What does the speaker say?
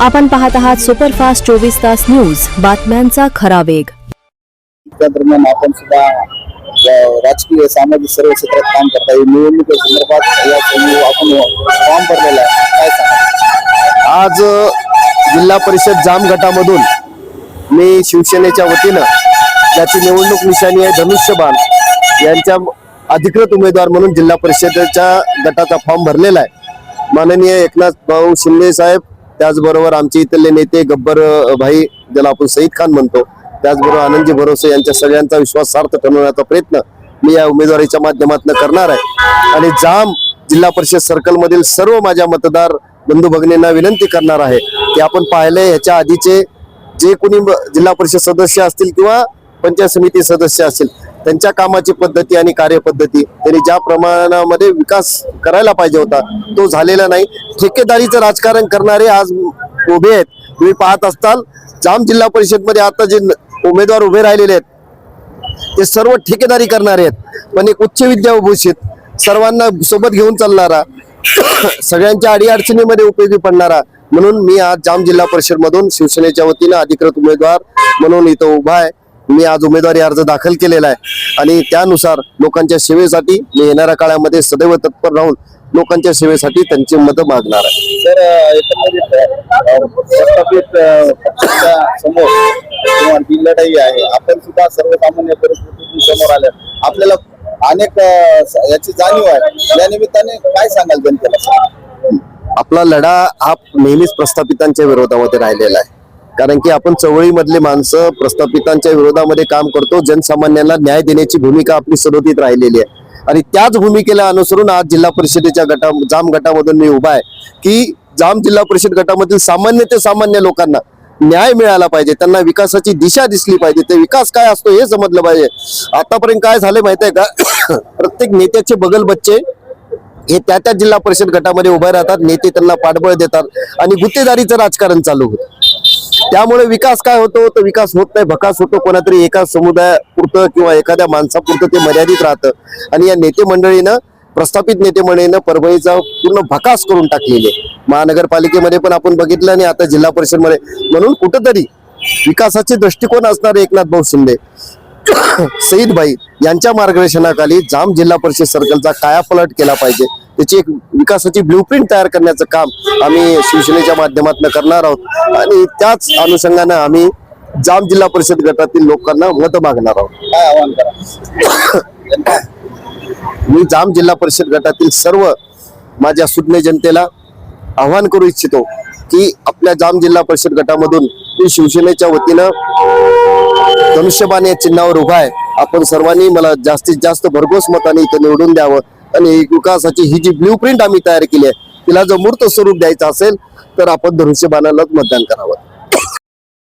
आपण पाहत आहात सुपरफास्ट चोवीस तास न्यूज. बातम्यांचा खरा वेग. त्या दरम्यान आपण सुद्धा राजकीय सामाजिक सर्व क्षेत्रात काम करता येईल. निवडणुकी संदर्भात या आपण फॉर्म भरलेला आहे. काय सांगा आज जिल्हा परिषद जाम गटामधून मी शिवसेनेच्या वतीनं ज्याची निवडणूक निशाणी आहे धनुष्यबाण यांच्या अधिकृत उमेदवार म्हणून जिल्हा परिषदेच्या गटाचा फॉर्म भरलेला आहे. माननीय एकनाथ भाऊ शिंदे साहेब त्याचबरोबर आमचे इथले नेते गब्बर भाई ज्याला आपण सईद खान म्हणतो त्याचबरोबर आनंदजी भरोसे यांच्या सगळ्यांचा विश्वास सार्थ ठरवण्याचा प्रयत्न मी या उमेदवारीच्या माध्यमातून करणार आहे. आणि जाम जिल्हा परिषद सर्कल मधील सर्व माझ्या मतदार बंधू भगिनींना विनंती करणार आहे की आपण पाहिले ह्याच्या आधीचे जे कोणी जिल्हा परिषद सदस्य असतील किंवा पंचायत समिती सदस्य असतील त्यांच्या कामाची पद्धती आणि कार्यपद्धती त्यांनी ज्या प्रमाणामध्ये विकास करायला पाहिजे होता तो झालेला नाही. ठेकेदारीचं राजकारण करणारे आज उभे आहेत. तुम्ही पाहत असताल जाम जिल्हा परिषदमध्ये आता जे उमेदवार उभे राहिलेले आहेत ते सर्व ठेकेदारी करणारे आहेत. पण एक उच्च विद्याभूषित सर्वांना सोबत घेऊन चालणारा सगळ्यांच्या अडीअडचणीमध्ये उपयोगी पडणारा म्हणून मी आज जाम जिल्हा परिषदमधून शिवसेनेच्या वतीनं अधिकृत उमेदवार म्हणून इथं उभा आहे. मी आज उमेदवारी अर्ज दाखल केलेला आहे. आणि त्यानुसार लोकांच्या सेवेसाठी मी येणाऱ्या काळामध्ये सदैव तत्पर राहून लोकांच्या सेवेसाठी त्यांची मतं मागणार आहे. तर एकंदरीत समोर किंवा ही लढाई आहे. आपण सुद्धा सर्वसामान्य परिस्थितीतून समोर आल्या आपल्याला अनेक याची जाणीव आहे. या निमित्ताने काय सांगाल जनतेला? आपला लढा हा नेहमीच प्रस्थापितांच्या विरोधामध्ये राहिलेला आहे. कारण की आपण चवळीमधले माणसं प्रस्थापितांच्या विरोधामध्ये काम करतो जनसामान्यांना न्याय देण्याची भूमिका आपली सदोतीत राहिलेली आहे. आणि त्याच भूमिकेला अनुसरून आज जिल्हा परिषदेच्या गटा जाम गटामधून मी उभा आहे की जाम जिल्हा परिषद गटामधील सामान्य ते सामान्य लोकांना न्याय मिळाला पाहिजे त्यांना विकासाची दिशा दिसली पाहिजे ते विकास काय असतो हे समजलं पाहिजे. आतापर्यंत काय झालं माहिती आहे का? प्रत्येक नेत्याचे बगल बच्चे हे त्या त्या जिल्हा परिषद गटामध्ये उभे राहतात नेते त्यांना पाठबळ देतात आणि गुत्तेदारीचं राजकारण चालू होतं. त्यामुळे विकास काय होतो? तर विकास होत नाही भकास होतो. कोणातरी एका समुदायापुरतं किंवा एखाद्या माणसापुरतं ते मर्यादित राहतं. आणि या नेते मंडळीनं प्रस्थापित नेते मंडळीनं परभणीचा पूर्ण भकास करून टाकलेले. महानगरपालिकेमध्ये पण आपण बघितलं आणि आता जिल्हा परिषदमध्ये. म्हणून कुठंतरी विकासाचे दृष्टिकोन असणारे एकनाथ भाऊ शिंदे. सईद भाई यांच्या मार्गदर्शनाखाली जाम जिल्हा परिषद सर्कलचा कायापलट केला पाहिजे. त्याची एक विकासाची ब्ल्यूप्रिंट तयार करण्याचं काम आम्ही शिवसेनेच्या माध्यमातून करणार आहोत. आणि त्याच अनुषंगानं आम्ही जाम जिल्हा परिषद गटातील लोकांना मत मागणार आहोत. काय आव्हान करा? मी जाम जिल्हा परिषद गटातील सर्व माझ्या सुज्ञ जनतेला आव्हान करू इच्छितो की आपल्या जाम जिल्हा परिषद गटामधून मी शिवसेनेच्या वतीनं धनुष्यबाण या चिन्हावर उभा आहे. आपण सर्वांनी मला जास्तीत जास्त भरघोस मताने इथं निवडून द्यावं. आणि विकासाची ही जी ब्ल्यू प्रिंट आम्ही तयार केली आहे तिला जर मूर्त स्वरूप द्यायचं असेल तर आपण धनुष्यबाणालाच मतदान करावं.